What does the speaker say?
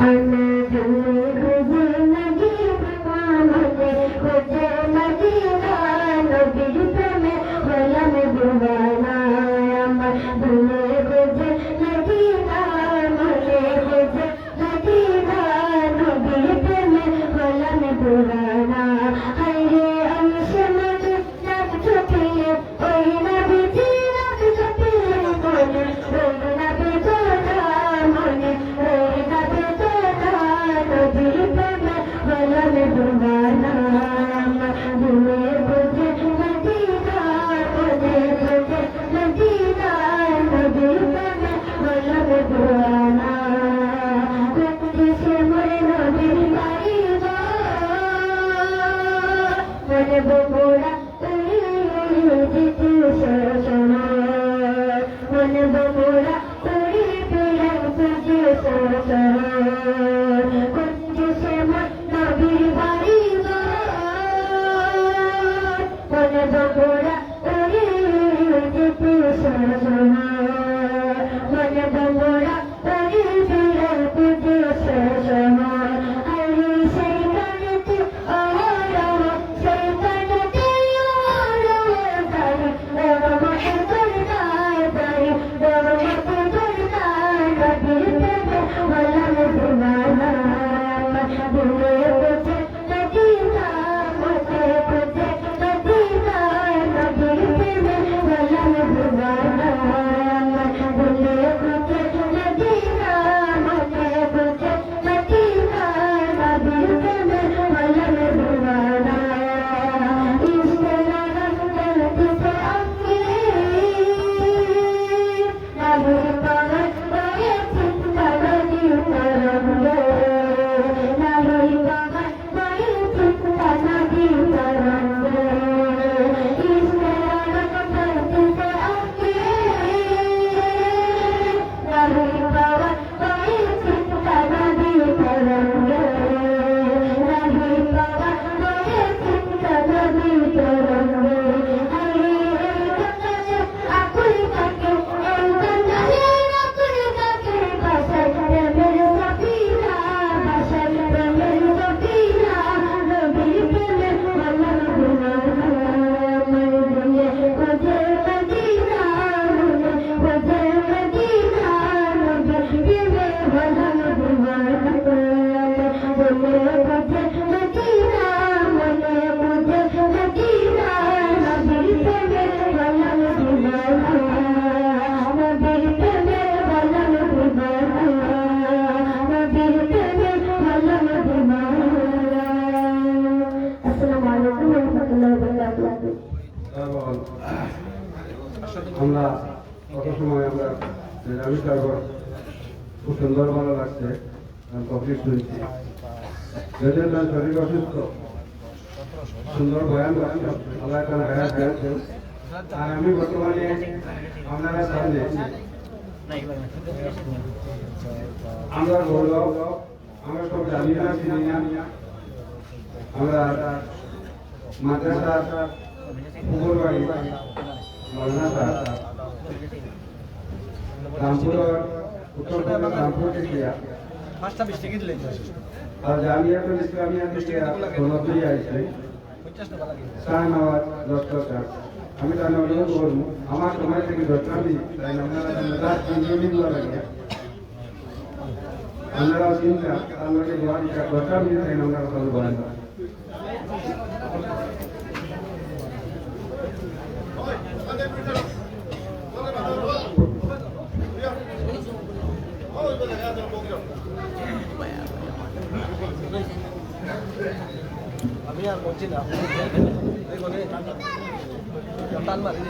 Amen. Thank you. Thank you. কত সময় আমরা আমি তারপর খুব সুন্দর ভালো লাগছে কমপ্লিট শুনছি যদিও তার শরীর অসুস্থ। সুন্দর বয়ান আল্লাহ তার হায়াত দিয়েছে আর আমি বর্তমানে আপনারা সামনে আমরা গৌরব, আমরা সব জানি না চিনি না আমরা মাদ্রাসা পুকুর বাড়ি মৌলানা সাহেব রামপুর উত্তরবঙ্গ রামপুর থেকে পাঁচটা বিশ টিকিট লেগে আর জামিয়াতুল ইসলামিয়া থেকে সনদই আইছে পঞ্চাশ টাকা লাগে সাইন আওয়াজ দশটা আমি তার অনুরোধ করবো আমার সময় থেকে দশটা দিই তাই আপনারা মেজাজ তিনজন দিন লাগে আপনারা চিন্তা আমাকে দোয়া দিতে দশটা দিন তাই আপনারা কথা বলেন আমি আর বলছি না এই বলে টান মারি